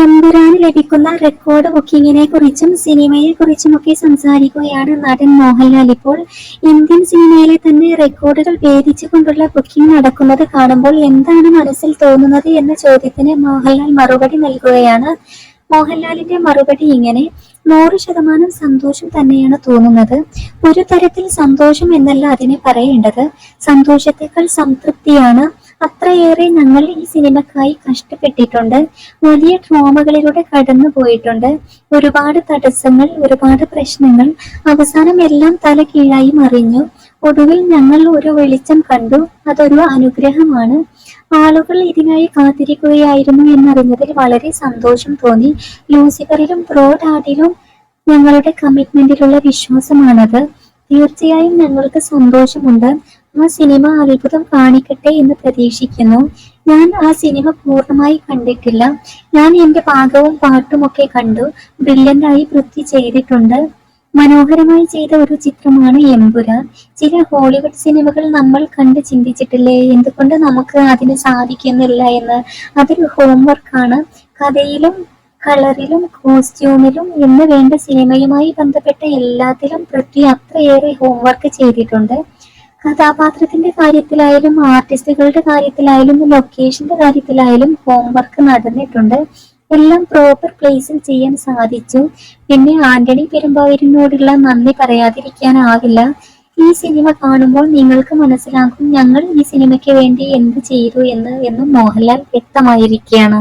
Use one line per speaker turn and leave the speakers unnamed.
എമ്പുരാന് ലഭിക്കുന്ന റെക്കോർഡ് ബുക്കിങ്ങിനെ കുറിച്ചും സിനിമയെ കുറിച്ചുമൊക്കെ സംസാരിക്കുകയാണ് നടൻ മോഹൻലാൽ. ഇപ്പോൾ ഇന്ത്യൻ സിനിമയിലെ തന്നെ റെക്കോർഡുകൾ ഭേദിച്ചുകൊണ്ടുള്ള ബുക്കിംഗ് നടക്കുന്നത് കാണുമ്പോൾ എന്താണ് മനസ്സിൽ തോന്നുന്നത് എന്ന ചോദ്യത്തിന് മോഹൻലാൽ മറുപടി നൽകുകയാണ്. മോഹൻലാലിന്റെ മറുപടി ഇങ്ങനെ നൂറ് ശതമാനം സന്തോഷം തന്നെയാണ് തോന്നുന്നത്. ഒരു തരത്തിൽ സന്തോഷം എന്നല്ല അതിനെ പറയേണ്ടത്. സന്തോഷത്തെക്കാൾ സംതൃപ്തിയാണ് അത്രയേറെ ഞങ്ങൾ ഈ സിനിമക്കായി കഷ്ടപ്പെട്ടിട്ടുണ്ട്. വലിയ ട്രോമകളിലൂടെ കടന്നു പോയിട്ടുണ്ട്. ഒരുപാട് തടസ്സങ്ങൾ ഒരുപാട് പ്രശ്നങ്ങൾ അവസാനം എല്ലാം തല കീഴായി മറിഞ്ഞു. ഒടുവിൽ ഞങ്ങൾ ഒരു വെളിച്ചം കണ്ടു. അതൊരു അനുഗ്രഹമാണ്. ആളുകൾ ഇതിനായി കാത്തിരിക്കുകയായിരുന്നു എന്നറിഞ്ഞതിൽ വളരെ സന്തോഷം തോന്നി. ലൂസിഫറിലും ബ്രോഡ് ആർട്ടിലും ഞങ്ങളുടെ കമ്മിറ്റ്മെന്റിലുള്ള വിശ്വാസമാണത്. തീർച്ചയായും ഞങ്ങൾക്ക് സന്തോഷമുണ്ട്. ആ സിനിമ അത്ഭുതം കാണിക്കട്ടെ എന്ന് പ്രതീക്ഷിക്കുന്നു. ഞാൻ ആ സിനിമ പൂർണമായി കണ്ടിട്ടില്ല. ഞാൻ എന്റെ ഭാഗവും പാട്ടുമൊക്കെ കണ്ടു. ബ്രില്യന്റായി വൃത്തി ചെയ്തിട്ടുണ്ട്. മനോഹരമായി ചെയ്ത ഒരു ചിത്രമാണ് എമ്പുരാൻ. ചില ഹോളിവുഡ് സിനിമകൾ നമ്മൾ കണ്ട് ചിന്തിച്ചിട്ടില്ലേ? എന്തുകൊണ്ട് നമുക്ക് അതിന് സാധിക്കുന്നില്ല എന്ന്? അതൊരു ഹോംവർക്കാണ് കഥയിലും കളറിലും കോസ്റ്റ്യൂമിലും എന്ന് വേണ്ട സിനിമയുമായി ബന്ധപ്പെട്ട എല്ലാത്തിലും പൃഥ്വി അത്രയേറെ ഹോംവർക്ക് ചെയ്തിട്ടുണ്ട്. കഥാപാത്രത്തിന്റെ കാര്യത്തിലായാലും ആർട്ടിസ്റ്റുകളുടെ കാര്യത്തിലായാലും ലൊക്കേഷന്റെ കാര്യത്തിലായാലും ഹോംവർക്ക് നടന്നിട്ടുണ്ട്. എല്ലാം പ്രോപ്പർ പ്ലേസിൽ ചെയ്യാൻ സാധിച്ചു. പിന്നെ ആന്റണി പെരുമ്പാവൂരിനോടുള്ള നന്ദി പറയാതിരിക്കാനാവില്ല. ഈ സിനിമ കാണുമ്പോൾ നിങ്ങൾക്ക് മനസ്സിലാകും ഞങ്ങൾ ഈ സിനിമയ്ക്ക് വേണ്ടി എന്ത് ചെയ്തു എന്ന് എന്ന് മോഹൻലാൽ വ്യക്തമായിരിക്കുകയാണ്.